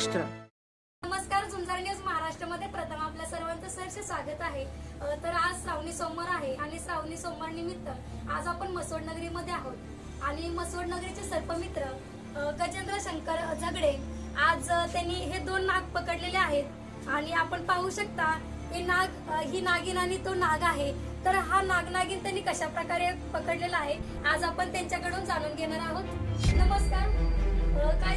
महाराष्ट्र. नमस्कार झुंजार न्यूज महाराष्ट्रामध्ये प्रथम आपल्या सर्वांचं सहर्ष स्वागत आहे. तर आज श्रावणी सोमवार आहे आणि श्रावणी सोमवार निमित्त आज आपण मसोड नगरीमध्ये आहोत. आणि मसोड नगरीचे सर्पमित्र गजेंद्र शंकर झगडे आज त्यांनी हे दोन नाग पकडलेले आहेत. आणि आपण पाहू शकता हे नाग ही नागिन आणि तो नाग आहे. तर हा नाग नागिन त्यांनी कशा प्रकारे पकडलेला आहे आज आपण त्यांच्याकडून जाणून घेणार आहोत. नमस्कार. काय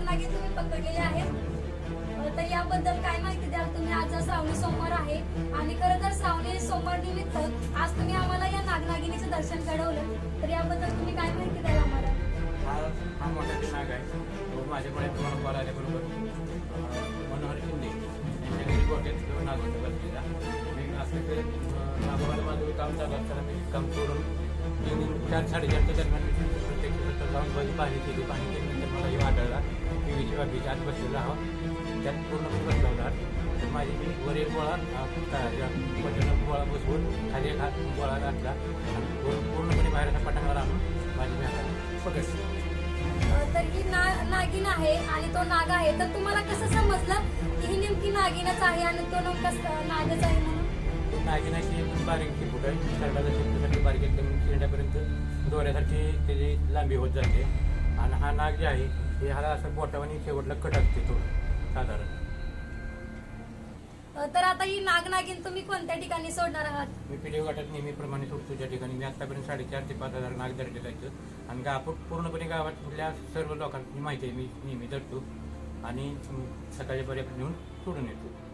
चार हे तुम्ही पकडलेले आहेत तर याबद्दल काय माहिती द्याल तुम्ही? आज श्रावणी सोमवार आहे आणि खरं तर श्रावणी सोमवार निमित्त आज तुम्ही आम्हाला या नागनागिनीचं दर्शन घडवलं. तर याबद्दल तुम्ही काय माहिती द्याल आम्हाला? हा मोठा नाग आहे. तो माझ्याकडे तुम्हाला कॉल आले बरोबर. मनोहर शिंदे यांच्या घरी गोट्यात तो नाग बसलेला. मी असं ते अं, नागोबाला माझं काम चालू असताना मी काम करून तीन चार साडेचारच्या दरम्यान प्रत्येक जाऊन बरी पाणी केली पाणी केल्यानंतर मला हे आढळला टी व्हीची बाबीच्या आत बसलेला हा त्यात पूर्णपणे बसला होता तर माझी मी वर एक गोळा पटकन गोळा बसवून खाली एक हात गोळा घातला आणि पूर्ण- पूर्णपणे बाहेरचा पटांगणार आणून माझी मी हातात पकडली. तर ही ना नागिन आहे आणि तो नाग आहे. तर तुम्हाला कसं समजलं की ही नेमकी नागिनच आहे आणि तो नेमका नागच आहे म्हणून? नागिनाची एकदम बारीक फुट आहे. शर्टाच्या शेपटीसाठी बारीक एकदम चिरड्यापर्यंत दोऱ्यासारखी त्याची लांबी होत जाते. आणि हा नाग जे आहे हे ह्याला असं बोटावानी शेवटला कट असते थोडं साधारण तर आता ही नाग नागिन तुम्ही कोणत्या ठिकाणी सोडणार आहात? मी पिढी वाटत नेहमीप्रमाणे सोडतो त्या ठिकाणी मी आतापर्यंत साडेचार ते पाच हजार नाग धरले जायचं. आणि गाव पूर्णपणे गावातल्या सर्व लोकांची माहिती आहे मी नेहमी धरतो. आणि अं, सकाळच्या पर्यंत नेऊन सोडून येतो.